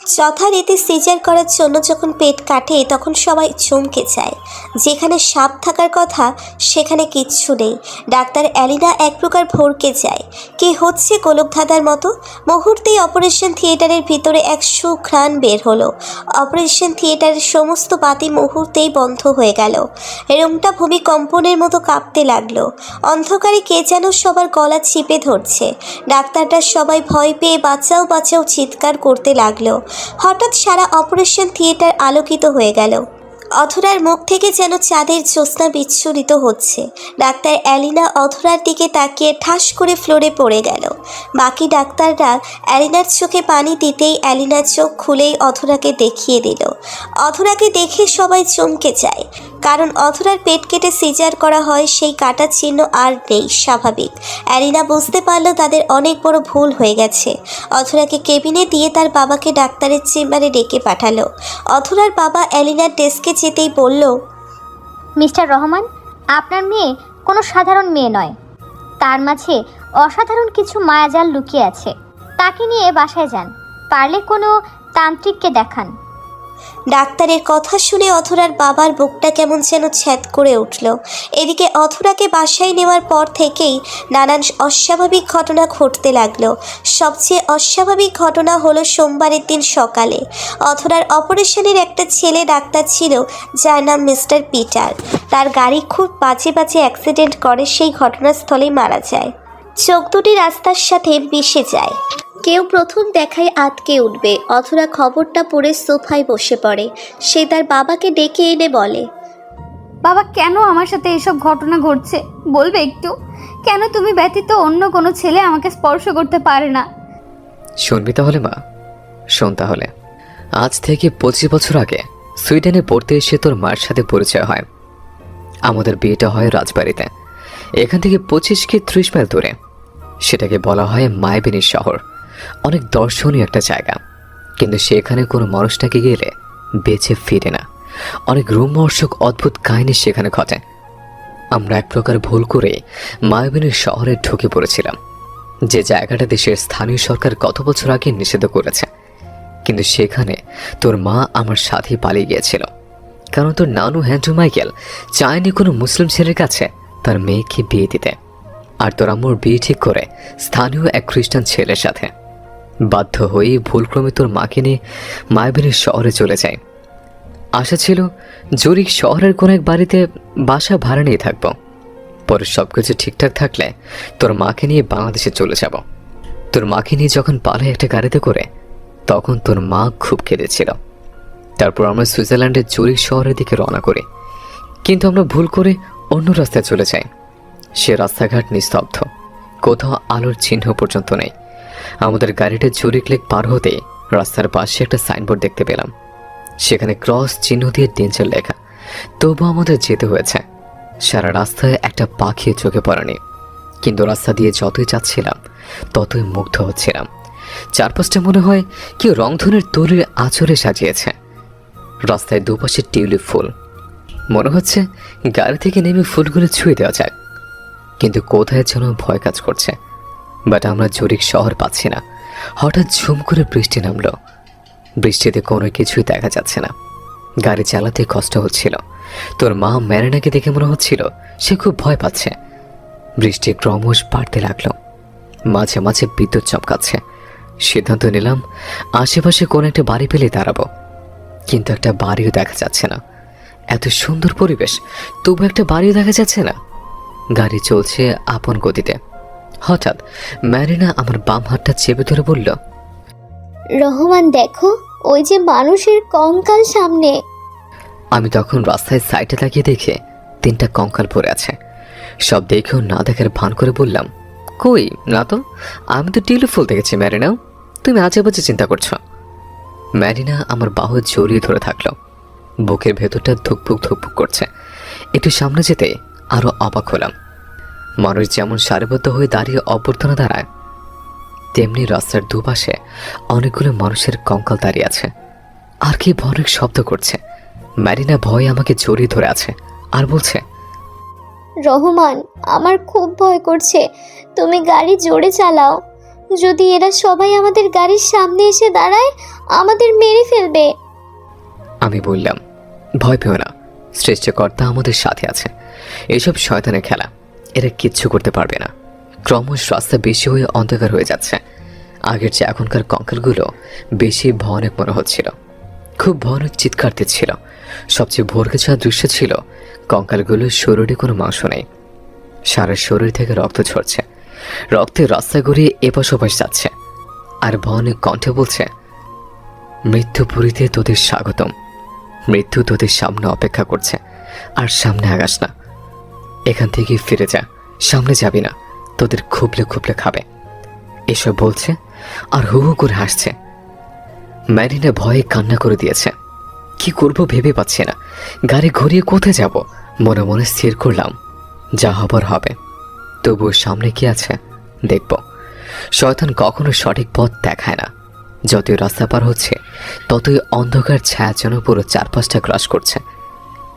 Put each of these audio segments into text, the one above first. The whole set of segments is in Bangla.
যথারীতি সিজার করার জন্য যখন পেট কাটে, তখন সবাই চমকে যায়। যেখানে সাপ থাকার কথা, সেখানে কিচ্ছু নেই। ডাক্তার অ্যালিনা এক প্রকার ভরকে যায়। কি হচ্ছে গোলকধাঁধার মতো? মুহূর্তেই অপারেশন থিয়েটারের ভিতরে এক সুঘ্রাণ বের হলো। অপারেশন থিয়েটারের সমস্ত বাতি মুহূর্তেই বন্ধ হয়ে গেল। রুমটা ভূমিকম্পনের মতো কাঁপতে লাগল। অন্ধকারে কে যেন সবার গলা চিপে ধরছে। ডাক্তাররা সবাই ভয় পেয়ে বাঁচাও বাঁচাও চিৎকার করতে লাগল। হঠাৎ সারা অপারেশন থিয়েটার আলোকিত হয়ে গেল। অধরার মুখ থেকে যেন চাঁদের জ্যোৎস্না বিচ্ছুরিত হচ্ছে। ডাক্তার অ্যালিনা অধরার দিকে তাকিয়ে ঠাস করে ফ্লোরে পড়ে গেল। বাকি ডাক্তাররা অ্যালিনার চোখে পানি দিতেই অ্যালিনার চোখ খুলেই অধরাকে দেখিয়ে দিল। অধরাকে দেখে সবাই চমকে যায়। কারণ অধরার পেট কেটে সিজার করা হয়, সেই কাটার চিহ্ন আর নেই, স্বাভাবিক। অ্যালিনা বুঝতে পারল তাদের অনেক বড় ভুল হয়ে গেছে। অধরাকে কেবিনে দিয়ে তার বাবাকে ডাক্তারের চেম্বারে ডেকে পাঠালো। অধরার বাবা অ্যালিনার ডেস্কে যেতেই বলল, মিস্টার রহমান, আপনার মেয়ে কোনো সাধারণ মেয়ে নয়। তার মাঝে অসাধারণ কিছু মায়াজাল লুকিয়ে আছে। তাকে নিয়ে বাসায় যান। পারলে কোনো তান্ত্রিককে দেখান। ডাক্তারের কথা শুনে অথরার বাবার বুকটা কেমন যেন ছ্যাদ করে উঠল। এদিকে অথরাকে বাসায় নেওয়ার পর থেকেই নানান অস্বাভাবিক ঘটনা ঘটতে লাগল। সবচেয়ে অস্বাভাবিক ঘটনা হলো সোমবারের দিন সকালে। অথরার অপারেশনের একটা ছেলে ডাক্তার ছিল, যার নাম মিস্টার পিটার। তার গাড়ি খুব বাজে বাজে অ্যাক্সিডেন্ট করে, সেই ঘটনাস্থলেই মারা যায়। চোখ দুটি রাস্তার সাথে মিশে যায়। কেউ প্রথম দেখায় আটকে উঠবে অথরা খবরটা পড়ে সোফায় বসে পড়ে। সে তার বাবাকে ডেকে এনে বলে বাবা কেন আমার সাথে এসব ঘটনা ঘটছে? বলবে একটু। কেন তুমি ব্যতীত অন্য কোনো ছেলে আমাকে স্পর্শ করতে পারে না? শুনবি তাহলে মা। শোন তাহলে। আজ থেকে পঁচিশ বছর আগে সুইডেনে পড়তে এসে তোর মার সাথে পরিচয় হয়। আমাদের বিয়েটা হয় রাজবাড়িতে। এখান থেকে পঁচিশ কি ত্রিশ মাইল দূরে। সেটাকে বলা হয় মায়াবিনীর শহর। অনেক দর্শনীয় একটা জায়গা। কিন্তু সেখানে কোনো মানুষটাকে গেলে বেঁচে ফিরে না। অনেক রোমহর্ষক অদ্ভুত কাহিনী সেখানে ঘটে। আমরা এক প্রকার ভুল করে মায়াবিনীর শহরে ঢুকে পড়েছিলাম। যে জায়গাটা দেশের স্থানীয় সরকার কত বছর আগে নিষিদ্ধ করেছে। কিন্তু সেখানে তোর মা আমার সাথে পালিয়ে গিয়েছিল। কারণ তোর নানু হ্যান্ডু মাইকেল চায়নি কোনো মুসলিম ছেলের কাছে তার মেয়েকে বিয়ে দিতে। আর তোর আম্মুর বিয়ে ঠিক করে স্থানীয় এক খ্রিস্টান ছেলের সাথে। বাধ্য হয়েই ভুলক্রমে তোর মাকে নিয়ে মায়াবিনীর শহরে চলে যায় আশা ছিল জরিক শহরের কোনো এক বাড়িতে বাসা ভাড়া নিয়ে থাকব। পরে সব কিছু ঠিকঠাক থাকলে তোর মাকে নিয়ে বাংলাদেশে চলে যাব। তোর মাকে নিয়ে যখন পালাই একটা গাড়িতে করে, তখন তোর মা খুব কেঁদেছিল। তারপর আমরা সুইজারল্যান্ডের জুরিক শহরের দিকে রওনা করি। কিন্তু আমরা ভুল করে অন্য রাস্তায় চলে যাই। সে রাস্তাঘাট নিস্তব্ধ। কোথাও আলোর চিহ্ন পর্যন্ত নেই। আমাদের গাড়িটা জুরিক লেক পার হতেই রাস্তার পাশে একটা সাইনবোর্ড দেখতে পেলাম। সেখানে ক্রস চিহ্ন দিয়ে ডেঞ্জার লেখা। তবু আমাদের যেতে হয়েছে। সারা রাস্তায় একটা পাখি চোখে পড়েনি। কিন্তু রাস্তা দিয়ে যতই যাচ্ছিলাম, ততই মুগ্ধ হচ্ছিলাম। চারপাশটা মনে হয় কেউ রংধনের তৈরির আচরে সাজিয়েছে। রাস্তায় দুপাশে টিউলিপ ফুল। মনে হচ্ছে গাড়ি থেকে নেমে ফুলগুলো ছুঁয়ে দেওয়া যাক কিন্তু কোথায় যেন ভয় কাজ করছে। বাট আমরা জরিক শহর পাচ্ছি না। হঠাৎ ঝুম করে বৃষ্টি নামলো। বৃষ্টিতে কোনো কিছুই দেখা যাচ্ছে না। গাড়ি চালাতে কষ্ট হচ্ছিল। তোর মা ম্যারিনাকে দেখে মনে হচ্ছিল সে খুব ভয় পাচ্ছে। বৃষ্টি ক্রমশ বাড়তে লাগল। মাঝে মাঝে বিদ্যুৎ চমকাচ্ছে। সিদ্ধান্ত নিলাম, আশেপাশে কোনো একটা বাড়ি পেলে দাঁড়াবো। কিন্তু একটা বাড়িও দেখা যাচ্ছে না। এত সুন্দর পরিবেশ, তবু একটা বাড়িও দেখা যাচ্ছে না। গাড়ি চলছে আপন গতিতে। হঠাৎ ম্যারিনা আমার বাম হাতটা চেপে ধরে বলল রহমান দেখো ওই যে মানুষের কঙ্কাল সামনে। আমি তখন রাস্তায় সাইডে তাকিয়ে দেখে তিনটা কঙ্কাল পড়ে আছে। সব দেখেও না দেখার ভান করে বললাম কই না তো আমি তো টিউলিপ ফুল দেখেছি ম্যারিনাও তুমি আজে বাজে চিন্তা করছ। ম্যারিনা আমার বাহু জড়িয়ে ধরে থাকল। বুকের ভেতরটা ধুকপুক ধুকপুক করছে। একটু সামনে যেতে আরও অবাক হলাম। মানুষ যেমন সারিবদ্ধ হয়ে দাঁড়িয়ে অভ্যর্থনা দাঁড়ায় তেমনি রাস্তার দুপাশে অনেকগুলো মানুষের কঙ্কাল দাঁড়িয়ে আছে। আর কি ভয়ানক শব্দ করছে। ম্যারিনা ভয়ে আমাকে জড়িয়ে ধরে আছে আর বলছে রহমান আমার খুব ভয় করছে। তুমি গাড়ি জোরে চালাও। যদি এরা সবাই আমাদের গাড়ির সামনে এসে দাঁড়ায় আমাদের মেরে ফেলবে। আমি বললাম ভয় পেও না সৃষ্টিকর্তা আমাদের সাথে আছে। এসব শয়তানের খেলা। এরা কিচ্ছু করতে পারবে না। ক্রমশ রাস্তা বেশি হয়ে অন্ধকার হয়ে যাচ্ছে। আগের যে এখনকার কঙ্কালগুলো বেশি ভয়ানক মনে হচ্ছিল। খুব ভয়ানক চিৎকার দিচ্ছিল। সবচেয়ে ভোরকে দৃশ্য ছিল, কঙ্কালগুলোর শরীরে কোনো মাংস নেই। সারা শরীর থেকে রক্ত ঝরছে। রক্তে রাস্তা গড়িয়ে এপাশ ওপাশ যাচ্ছে। আর ভয়ানক কণ্ঠে বলছে মৃত্যুপুরীতে তোদের স্বাগতম। মৃত্যু তোদের সামনে অপেক্ষা করছে। আর সামনে আগাস না। এখান থেকে ফিরে যা, সামনে যাবি না, তোদের খুবলে খুবলে খাবে। এসব বলছে আর হু হু করে হাসছে। ম্যারিনা ভয়ে কান্না করে দিয়েছে। কি করব ভেবে পাচ্ছি না। গাড়ি ঘুরিয়ে কোথায় যাব? মনে মনে স্থির করলাম। যা হবার হবে। তবুও সামনে কি আছে? দেখব। শয়তান কখনো সঠিক পথ দেখায় না। যতই রাস্তা পার হচ্ছে, ততই অন্ধকার ছায়া যেন পুরো চারপাশটা ক্রাশ করছে।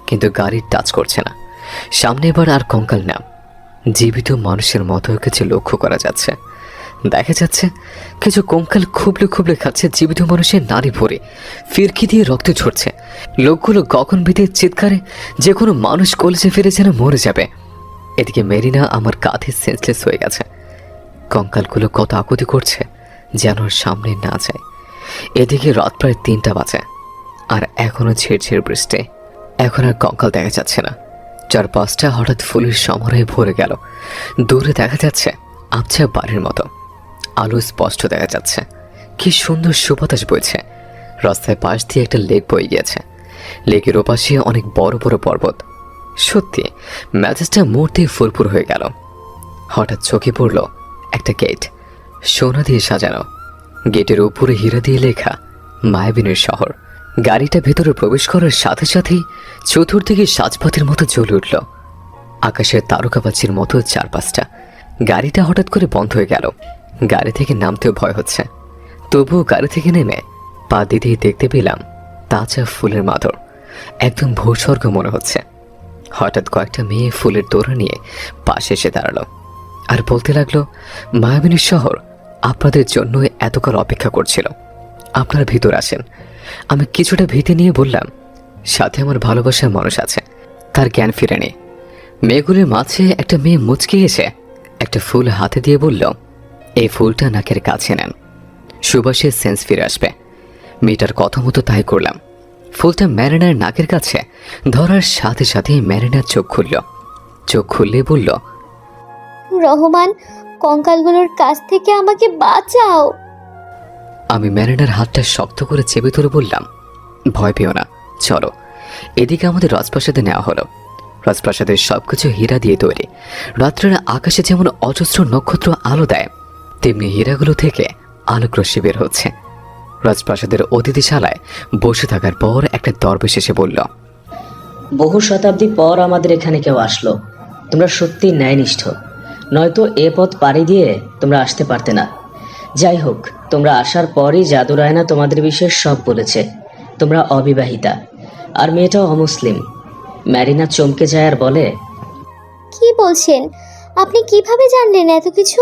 কিন্তু গাড়ির টাচ করছে না। সামনে এবার আর কঙ্কাল না। জীবিত মানুষের মতো কিছু লক্ষ্য করা যাচ্ছে। দেখা যাচ্ছে কিছু কঙ্কাল খুবলে খুবলে খাচ্ছে জীবিত মানুষের নারী ভরে। ফিরকি দিয়ে রক্ত ঝরছে। লোকগুলো গগন ভীতির চিৎকারে যে কোনো মানুষ কলেজে ফিরে যেন মরে যাবে। এদিকে মেরিনা আমার কাঁধে সেন্সলেস হয়ে গেছে। কঙ্কালগুলো কত আকুতি করছে যেন সামনে না যায়। এদিকে রাত প্রায় তিনটা বাজে। আর এখনও ঝিরঝির বৃষ্টি। এখন আর কঙ্কাল দেখা যাচ্ছে না। চারপাশটা হঠাৎ ফুলের সমারোহে ভরে গেল। দূরে দেখা যাচ্ছে আবছা বাড়ির মতো। আলো স্পষ্ট দেখা যাচ্ছে। কি সুন্দর সুবাতাস বইছে। রাস্তায় পাশ দিয়ে একটা লেক বয়ে গিয়েছে। লেকের ওপাশে অনেক বড় বড় পর্বত। সত্যি ম্যাচেসটা মুহূর্তে ফুরফুর হয়ে গেল। হঠাৎ চোখে পড়ল একটা গেট। সোনা দিয়ে সাজানো। গেটের উপরে হীরা দিয়ে লেখা, মায়াবিনের শহর। গাড়িটা ভেতরে প্রবেশ করার সাথে সাথেই চতুর্দিকে সাজপথের মতো জ্বলে উঠল। আকাশের তারকাবাজির মতো চারপাশটা। গাড়িটা হঠাৎ করে বন্ধ হয়ে গেল। গাড়ি থেকে নামতেও ভয় হচ্ছে। তবুও গাড়ি থেকে নেমে পা দিতেই দেখতে পেলাম তাজা ফুলের মাদর একদম ভূস্বর্গ মনে হচ্ছে। হঠাৎ কয়েকটা মেয়ে ফুলের তোড়া নিয়ে পাশে এসে দাঁড়াল। আর বলতে লাগল, মায়াবিনীর শহর আপনাদের জন্য এতকাল অপেক্ষা করছিল। আপনারা ভিতর আসেন। আমি কিছুটা ভীতি নিয়ে বললাম, সাথে আমার ভালোবাসার মানুষ আছে। তার জ্ঞান ফিরেনি। মেয়েগুলির মাঝে একটা মেয়ে মুচকে এসে একটা ফুল হাতে দিয়ে বলল, এই ফুলটা নাকের কাছে নেন। সুবাসের সেন্স ফিরে আসবে। মেয়েটার কথা মতো তাই করলাম। ফুলটা ম্যারিনার নাকের কাছে ধরার সাথে সাথে ম্যারিনার চোখ খুলল। চোখ খুললে বলল, রহমান, কঙ্কালগুলোর কাছ থেকে আমাকে বাঁচাও। আমি ম্যারিনার হাতটা শক্ত করে চেপে ধরে বললাম, ভয় পেও না, চলো। এদিকে আমাদের রাজপ্রাসাদে নেওয়া হলো। রাজপ্রাসাদের সবকিছু হীরা দিয়ে তৈরি। রাত্রের আকাশে যেমন অজস্র নক্ষত্র আলো দেয়, তেমনি হীরাগুলো থেকে আলোক রশ্মি বের হচ্ছে। রাজপ্রাসাদের অতিথিশালায় বসে থাকার পর একটা দরবেশ এসে বলল, বহু শতাব্দী পর আমাদের এখানে কেউ আসলো। তোমরা সত্যি ন্যায়নিষ্ঠ। নয়তো এ পথ পাড়ি দিয়ে তোমরা আসতে পারতে না। যাই হোক তোমরা আসার পরই জাদু রায়না তোমাদের বিষয়ে সব বলেছে। তোমরা অবিবাহিতা। আর মেয়েটাও অমুসলিম। ম্যারিনা চমকে যায় আর বলে কি বলছেন? আপনি কীভাবে জানলেন এত কিছু?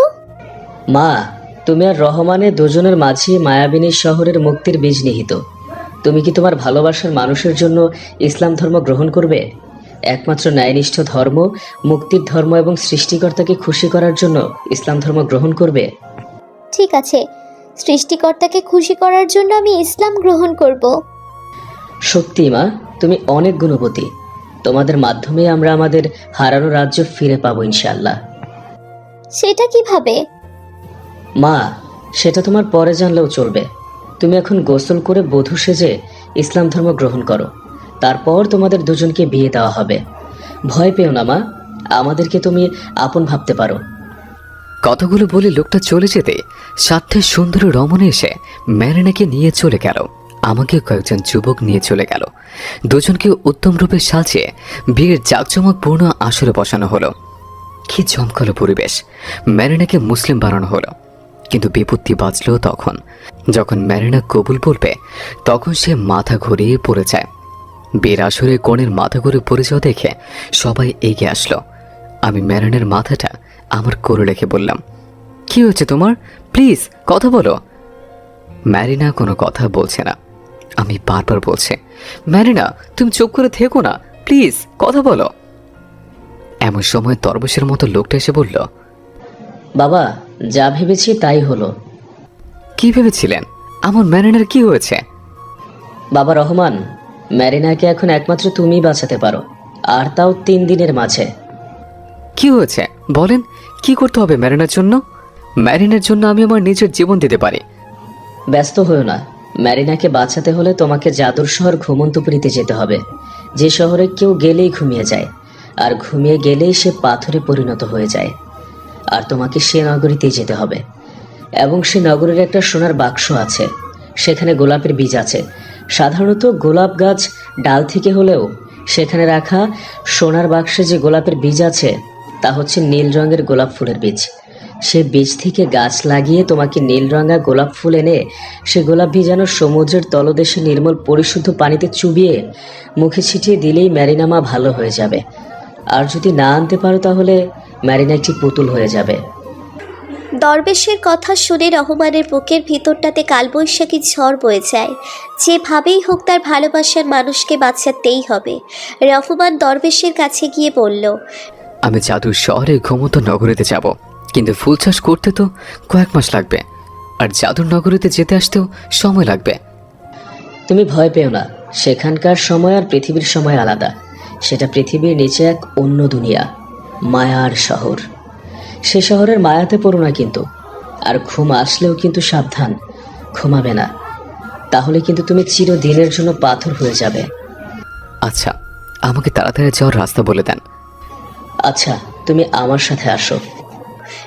মা তুমি আর রহমানের দুজনের মাঝে মায়াবিনী শহরের মুক্তির বীজ নিহিত। তুমি কি তোমার ভালোবাসার মানুষের জন্য ইসলাম ধর্ম গ্রহণ করবে? একমাত্র ন্যায়নিষ্ঠ ধর্ম মুক্তির ধর্ম এবং সৃষ্টিকর্তাকে খুশি করার জন্য ইসলাম ধর্ম গ্রহণ করবে? ঠিক আছে। সৃষ্টিকর্তাকে খুশি করার জন্য আমি ইসলাম গ্রহণ করব। সত্যি মা তুমি অনেক গুণবতী। তোমাদের মাধ্যমে আমরা আমাদের হারানো রাজ্য ফিরে পাবো ইনশাল্লাহ সেটা কীভাবে? মা সেটা তোমার পরে জানলেও চলবে। তুমি এখন গোসল করে বধূ সেজে ইসলাম ধর্ম গ্রহণ করো। তারপর তোমাদের দুজনকে বিয়ে দেওয়া হবে। ভয় পেও না মা। আমাদেরকে তুমি আপন ভাবতে পারো। কতগুলো বলে লোকটা চলে যেতে সাথে সুন্দর রমণে এসে ম্যারিনাকে নিয়ে চলে গেল। আমাকে কয়েকজন যুবক নিয়ে চলে গেল। দুজনকে উত্তম রূপে সাজিয়ে বিয়ের জাঁকজমকপূর্ণ আসরে বসানো হলো। কি জমকালো পরিবেশ। ম্যারিনাকে মুসলিম বানানো হলো। কিন্তু বিপত্তি বাজলো তখন। যখন ম্যারিনা কবুল বলবে, তখন সে মাথা ঘুরিয়ে পড়ে যায়। বিয়ের আসরে কনের মাথা ঘুরে পড়ে যাওয়া দেখে সবাই এগিয়ে আসলো। আমি ম্যারিনের মাথাটা আমার কোলে রেখে বললাম কি হয়েছে তোমার? প্লিজ কথা বলো। ম্যারিনা কোনো কথা বলছে না। আমি বারবার বলছি ম্যারিনা তুমি চুপ করে থেকো না প্লিজ কথা বলো। এমন সময় তরবশের মতো লোকটা এসে বলল বাবা যা ভেবেছি তাই হলো। কি ভেবেছিলেন? আমার ম্যারিনার কি হয়েছে? বাবা রহমান ম্যারিনাকে এখন একমাত্র তুমিই বাঁচাতে পারো আর তাও তিন দিনের মাঝে। কি হয়েছে? বলেন কি করতে হবে ম্যারিনার জন্য? ম্যারিনার জন্য আমি আমার নিজের জীবন দিতে পারি। ব্যস্ত হয়েও না। ম্যারিনাকে বাঁচাতে হলে তোমাকে জাদুর শহর ঘুমন্তপুরীতে যেতে হবে। যে শহরে কেউ গেলেই ঘুমিয়ে যায়, আর ঘুমিয়ে গেলেই সে পাথরে পরিণত হয়ে যায়। আর তোমাকে সে নগরীতেই যেতে হবে। এবং সে নগরের একটা সোনার বাক্স আছে। সেখানে গোলাপের বীজ আছে। সাধারণত গোলাপ গাছ ডাল থেকে হলেও সেখানে রাখা সোনার বাক্সে যে গোলাপের বীজ আছে তা হচ্ছে নীল রঙের গোলাপ ফুলের বীজ। সে বীজ থেকে গাছ লাগিয়ে তোমাকে নীল রঙা গোলাপ ফুল এনে সে গোলাপ ভিজানো সমুদ্রের তলদেশে নির্মল পরিশুদ্ধ পানিতে চুবিয়ে মুখে ছিটিয়ে দিলেই ম্যারিনামা ভালো হয়ে যাবে। আর যদি না আনতে পারো তাহলে ম্যারিনা একটি পুতুল হয়ে যাবে। দরবেশের কথা শুনে রহমানের বুকের ভিতরটাতে কালবৈশাখী ঝড় বয়ে যায়। যেভাবেই হোক তার ভালোবাসার মানুষকে বাঁচাতেই হবে। রহমান দরবেশের কাছে গিয়ে বলল আমি জাদুর শহরে ঘুমন্ত নগরীতে যাব। কিন্তু ফুল চাষ করতে তো কয়েক মাস লাগবে। আর জাদুর নগরীতে যেতে আসতেও সময় লাগবে। তুমি ভয় পেও না। সেখানকার সময় আর পৃথিবীর সময় আলাদা। সেটা পৃথিবীর নিচে এক অন্য দুনিয়া মায়ার শহর। সে শহরের মায়াতে পড়ো না কিন্তু। আর ঘুম আসলেও কিন্তু সাবধান। ঘুমাবে না। তাহলে কিন্তু তুমি চিরদিনের জন্য পাথর হয়ে যাবে। আচ্ছা আমাকে তাড়াতাড়ি যাওয়ার রাস্তা বলে দেন। আচ্ছা তুমি আমার সাথে আসো।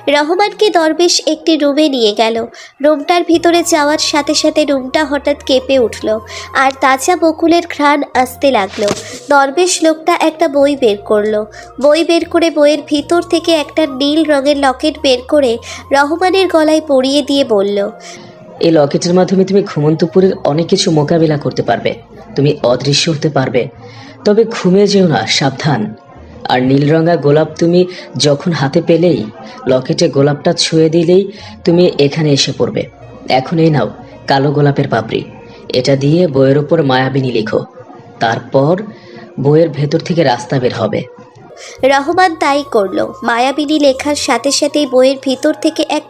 রহমানকে দরবেশ একটি রুমে নিয়ে গেল। রুমটার ভিতরে যাওয়ার সাথে সাথে রুমটা হঠাৎ কেঁপে উঠল আর তাজা বকুলের ঘ্রাণ আসতে লাগল। দরবেশ লোকটা একটা বই বের করল। বই বের করে বইয়ের ভিতর থেকে একটা নীল রঙের লকেট বের করে রহমানের গলায় পরিয়ে দিয়ে বলল এই লকেটের মাধ্যমে তুমি ঘুমন্তপুরের অনেক কিছু মোকাবিলা করতে পারবে। তুমি অদৃশ্য হতে পারবে। তবে ঘুমে যেও না সাবধান। আর নীল রঙা গোলাপ তুমি যখন হাতে পেলেই, লকেটে গোলাপটা ছুঁয়ে দিলেই তুমি এখানে এসে পড়বে। এখন এই নাও, কালো গোলাপের পাপড়ি। এটা দিয়ে বইয়ের ওপর মায়াবিনী লিখো। তারপর বইয়ের ভেতর থেকে রাস্তা বের হবে। রহমান তাই করল। মায়াবিনী লেখার সাথে সাথেই বইয়ের ভিতর থেকে একটা